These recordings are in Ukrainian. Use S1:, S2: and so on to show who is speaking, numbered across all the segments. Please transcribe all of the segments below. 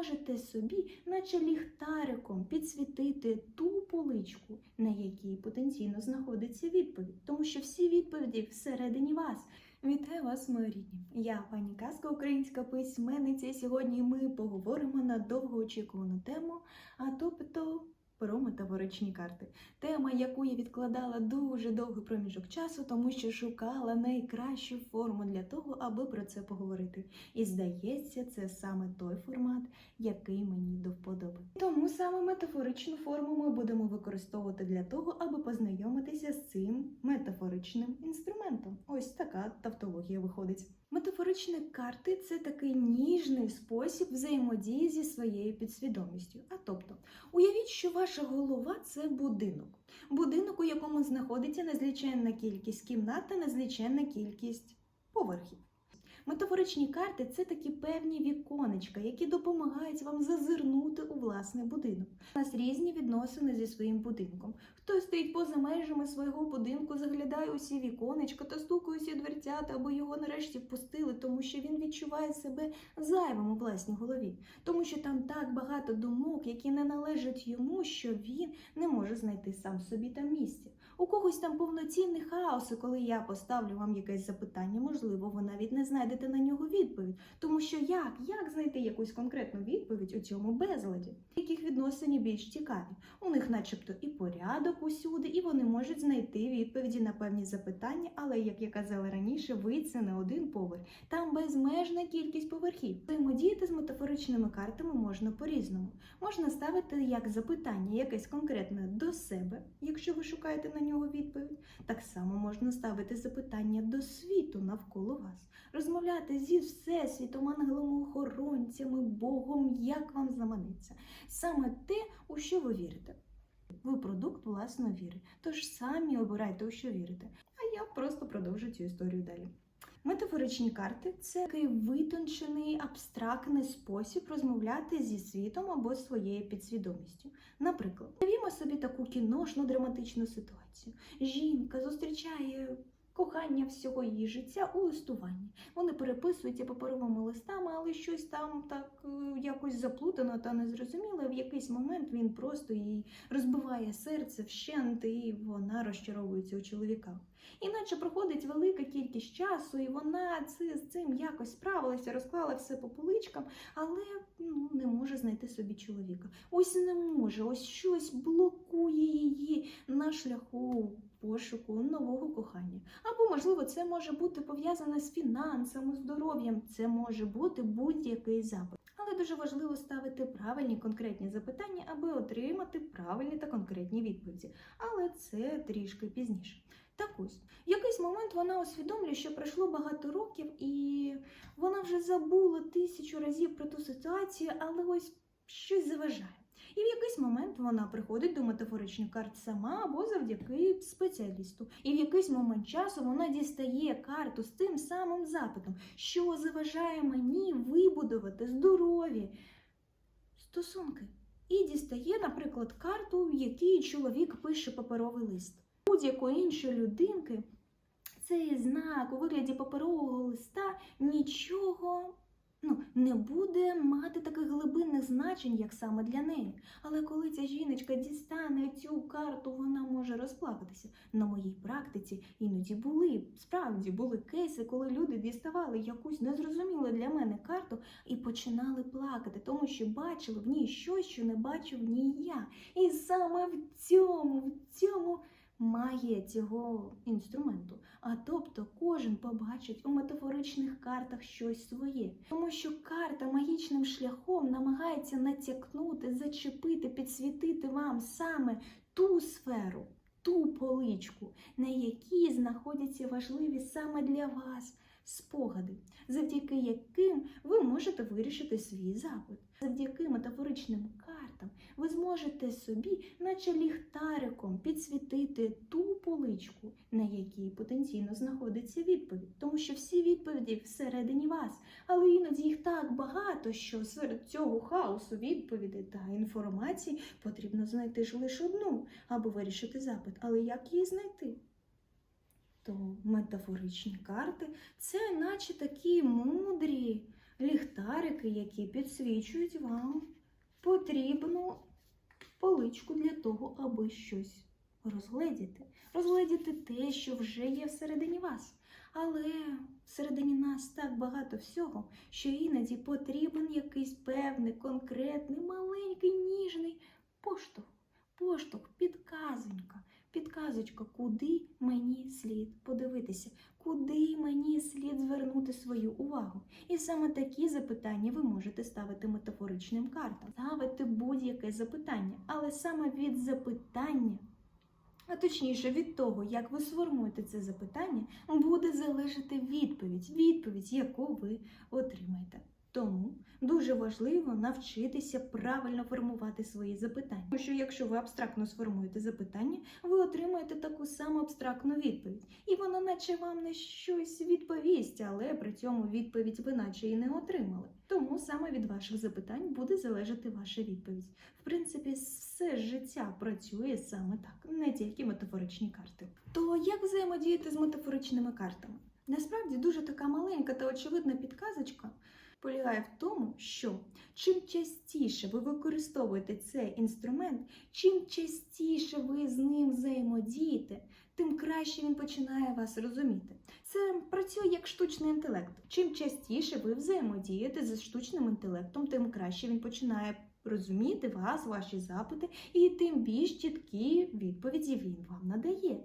S1: зможете собі, наче ліхтариком, підсвітити ту поличку, на якій потенційно знаходиться відповідь, тому що всі відповіді всередині вас. Вітаю вас, мої рідні! Я пані Казка, українська письменниця. і Сьогодні ми поговоримо на довгоочікувану тему, а тобто про метафоричні карти. Тема, яку я відкладала дуже довгий проміжок часу, тому що шукала найкращу форму для того, аби про це поговорити. І здається, це саме той формат, який мені до вподоби. Тому саме метафоричну форму ми будемо використовувати для того, аби познайомитися з цим метафоричним інструментом. Ось така тавтологія виходить. Метафоричні карти це такий ніжний спосіб взаємодії зі своєю підсвідомістю. А тобто, уявіть, що ваша голова це будинок. Будинок, у якому знаходиться незліченна кількість кімнат та незліченна кількість поверхів. Метафоричні карти це такі певні віконечка, які допомагають вам зазирнути у власний будинок. У нас різні відносини зі своїм будинком. Хтось стоїть поза межами свого будинку, заглядає усі віконечка та стукає усі дверцята, аби його нарешті впустили, тому що він відчуває себе зайвим у власній голові, тому що там так багато думок, які не належать йому, що він не може знайти сам собі там місця. У когось там повноцінний хаос, і коли я поставлю вам якесь запитання, можливо, ви навіть не знайдете на нього відповідь. Тому що як? Як знайти якусь конкретну відповідь у цьому безладі? Яких відносини більш цікаві? У них, начебто, і порядок усюди, і вони можуть знайти відповіді на певні запитання, але, як я казала раніше, ви це не один поверх. Там безмежна кількість поверхів. Взаємодіяти з метафоричними картами можна по-різному. Можна ставити як запитання якесь конкретне до себе, якщо ви шукаєте на нього відповідь. Так само можна ставити запитання до світу навколо вас, розмовляти зі всесвітом, ангелом охоронцями, Богом, як вам заманиться. Саме те, у що ви вірите. Ви продукт власної віри, тож самі обирайте, у що вірите. А я просто продовжу цю історію далі. Метафоричні карти це такий витончений абстрактний спосіб розмовляти зі світом або своєю підсвідомістю. Наприклад, уявімо собі таку кіношну драматичну ситуацію. Жінка зустрічає кохання всього її життя у листуванні. Вони переписуються паперовими листами, але щось там так е, якось заплутано та незрозуміло. В якийсь момент він просто їй розбиває серце вщент, і вона розчаровується у чоловіках. Іначе проходить велика кількість часу, і вона це, з цим якось справилася, розклала все по поличкам, але ну, не може знайти собі чоловіка. Ось не може, ось щось блокує її на шляху пошуку нового кохання. Або, можливо, це може бути пов'язане з фінансами, здоров'ям, це може бути будь-який запит. Але дуже важливо ставити правильні конкретні запитання, аби отримати правильні та конкретні відповіді. Але це трішки пізніше. Так ось, в якийсь момент вона усвідомлює, що пройшло багато років, і вона вже забула тисячу разів про ту ситуацію, але ось щось заважає. І в якийсь момент вона приходить до метафоричних карт сама або завдяки спеціалісту. І в якийсь момент часу вона дістає карту з тим самим запитом, що заважає мені вибудувати здорові стосунки. І дістає, наприклад, карту, в якій чоловік пише паперовий лист. Будь-якої іншої людинки цей знак у вигляді паперового листа нічого ну, не буде мати таких глибинних значень, як саме для неї. Але коли ця жіночка дістане цю карту, вона може розплакатися. На моїй практиці іноді були справді були кейси, коли люди діставали якусь незрозумілу для мене карту і починали плакати, тому що бачили в ній щось, що не бачив в ній я. І саме в цьому, в цьому. Має цього інструменту, а тобто кожен побачить у метафоричних картах щось своє, тому що карта магічним шляхом намагається натякнути, зачепити, підсвітити вам саме ту сферу, ту поличку, на якій знаходяться важливі саме для вас спогади, завдяки яким ви можете вирішити свій запит. Завдяки метафоричним картам ви зможете собі, наче ліхтариком, підсвітити ту поличку, на якій потенційно знаходиться відповідь, тому що всі відповіді всередині вас, але іноді їх так багато, що серед цього хаосу відповідей та інформації потрібно знайти ж лише одну, аби вирішити запит. Але як її знайти? То метафоричні карти це наче такі мудрі ліхтарики, які підсвічують вам потрібну поличку для того, аби щось розгледіти. Розгледіти те, що вже є всередині вас. Але всередині нас так багато всього, що іноді потрібен якийсь певний, конкретний, маленький, ніжний поштовх, поштовх, підказонька, підказочка, куди мені слід подивитися, куди мені слід звернути свою увагу. І саме такі запитання ви можете ставити метафоричним картам. Ставити будь-яке запитання, але саме від запитання. А точніше, від того, як ви сформуєте це запитання, буде залежати відповідь, відповідь, яку ви отримаєте. Тому дуже важливо навчитися правильно формувати свої запитання. Тому що якщо ви абстрактно сформуєте запитання, ви отримаєте таку саму абстрактну відповідь. І вона наче вам не щось відповість, але при цьому відповідь ви наче і не отримали. Тому саме від ваших запитань буде залежати ваша відповідь. В принципі, все життя працює саме так, не тільки метафоричні карти. То як взаємодіяти з метафоричними картами? Насправді дуже така маленька та очевидна підказочка полягає в тому, що чим частіше ви використовуєте цей інструмент, чим частіше ви з ним взаємодієте, тим краще він починає вас розуміти. Це працює як штучний інтелект. Чим частіше ви взаємодієте з штучним інтелектом, тим краще він починає розуміти вас, ваші запити, і тим більш чіткі відповіді він вам надає.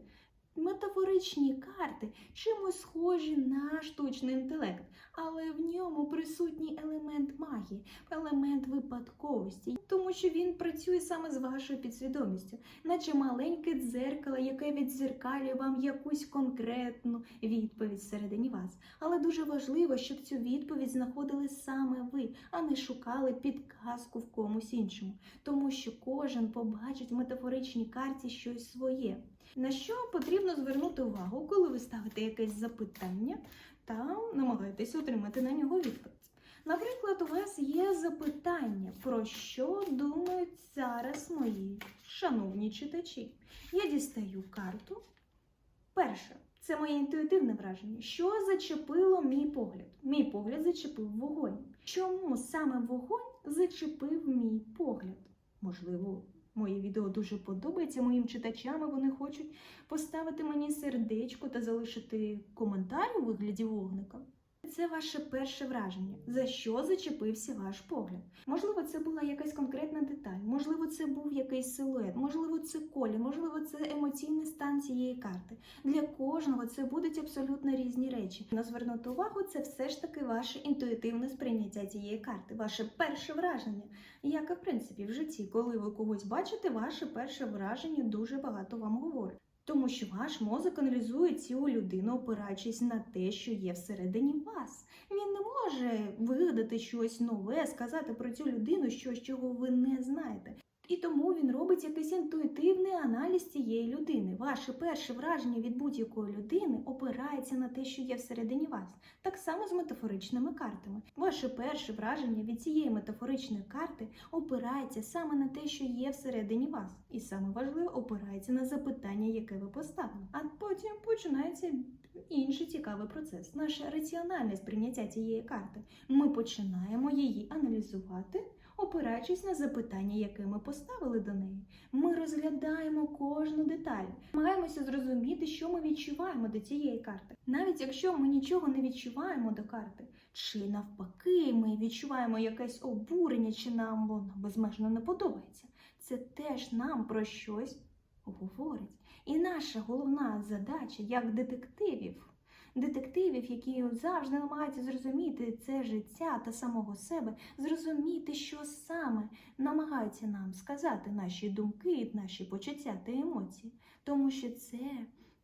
S1: Метафоричні карти чимось схожі на штучний інтелект, але в ньому присутній елемент магії, елемент випадковості, тому що він працює саме з вашою підсвідомістю, наче маленьке дзеркало, яке віддзеркалює вам якусь конкретну відповідь всередині вас. Але дуже важливо, щоб цю відповідь знаходили саме ви, а не шукали підказку в комусь іншому, тому що кожен побачить в метафоричній карті щось своє. На що потрібно звернути увагу, коли ви ставите якесь запитання та намагаєтесь отримати на нього відповідь. Наприклад, у вас є запитання, про що думають зараз мої шановні читачі. Я дістаю карту. Перше, це моє інтуїтивне враження. Що зачепило мій погляд? Мій погляд зачепив вогонь. Чому саме вогонь зачепив мій погляд? Можливо, Моє відео дуже подобається моїм читачам, і вони хочуть поставити мені сердечко та залишити коментар у вигляді вогника. Це ваше перше враження, за що зачепився ваш погляд. Можливо, це була якась конкретна деталь, можливо, це був якийсь силует, можливо, це колір, можливо, це емоційний стан цієї карти. Для кожного це будуть абсолютно різні речі. На звернути увагу, це все ж таки ваше інтуїтивне сприйняття цієї карти, ваше перше враження. Як і в принципі в житті, коли ви когось бачите, ваше перше враження дуже багато вам говорить. Тому що ваш мозок аналізує цю людину, опираючись на те, що є всередині вас. Він не може вигадати щось нове, сказати про цю людину щось, чого ви не знаєте. І тому він робить якийсь інтуїтивний аналіз цієї людини. Ваше перше враження від будь-якої людини опирається на те, що є всередині вас. Так само з метафоричними картами. Ваше перше враження від цієї метафоричної карти опирається саме на те, що є всередині вас. І саме важливе опирається на запитання, яке ви поставили. А потім починається інший цікавий процес. Наше раціональне сприйняття цієї карти. Ми починаємо її аналізувати опираючись на запитання, яке ми поставили до неї. Ми розглядаємо кожну деталь, намагаємося зрозуміти, що ми відчуваємо до цієї карти. Навіть якщо ми нічого не відчуваємо до карти, чи навпаки, ми відчуваємо якесь обурення, чи нам воно безмежно не подобається. Це теж нам про щось говорить. І наша головна задача як детективів детективів, які завжди намагаються зрозуміти це життя та самого себе, зрозуміти, що саме намагаються нам сказати наші думки, наші почуття та емоції, тому що це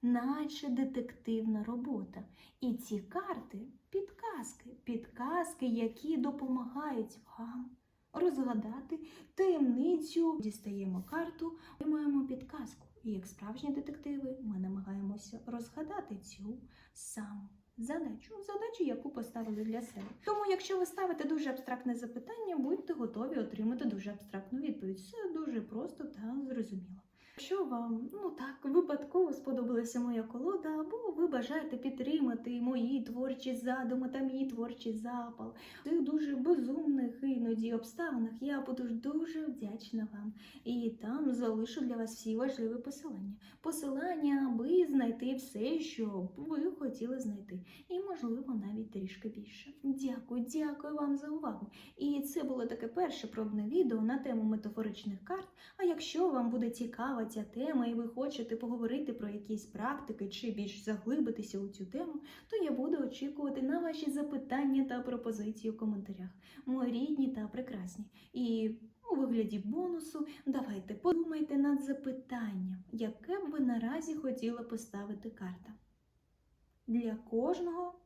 S1: наче детективна робота. І ці карти підказки, підказки, які допомагають вам. Розгадати таємницю, дістаємо карту, маємо підказку. І як справжні детективи, ми намагаємося розгадати цю саму задачу, задачу, яку поставили для себе. Тому, якщо ви ставите дуже абстрактне запитання, будьте готові отримати дуже абстрактну відповідь. Все дуже просто та зрозуміло. Якщо вам ну так випадково сподобалася моя колода, або ви бажаєте підтримати мої творчі задуми та мій творчий запал в цих дуже безумних іноді обставинах, я буду дуже вдячна вам. І там залишу для вас всі важливі посилання. Посилання, аби знайти все, що ви хотіли знайти, і можливо навіть трішки більше. Дякую, дякую вам за увагу. І це було таке перше пробне відео на тему метафоричних карт. А якщо вам буде цікава ця тема, і ви хочете поговорити про якісь практики чи більш заглибитися у цю тему, то я буду очікувати на ваші запитання та пропозиції у коментарях. Мої рідні та прекрасні. І у вигляді бонусу давайте подумайте над запитанням, яке б ви наразі хотіли поставити карта. Для кожного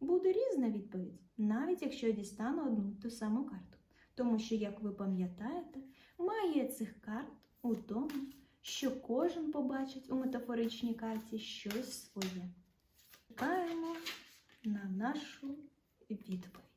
S1: буде різна відповідь, навіть якщо я дістану одну ту саму карту. Тому що, як ви пам'ятаєте, має цих карт у тому, що кожен побачить у метафоричній карті щось своє. Чекаємо на нашу відповідь.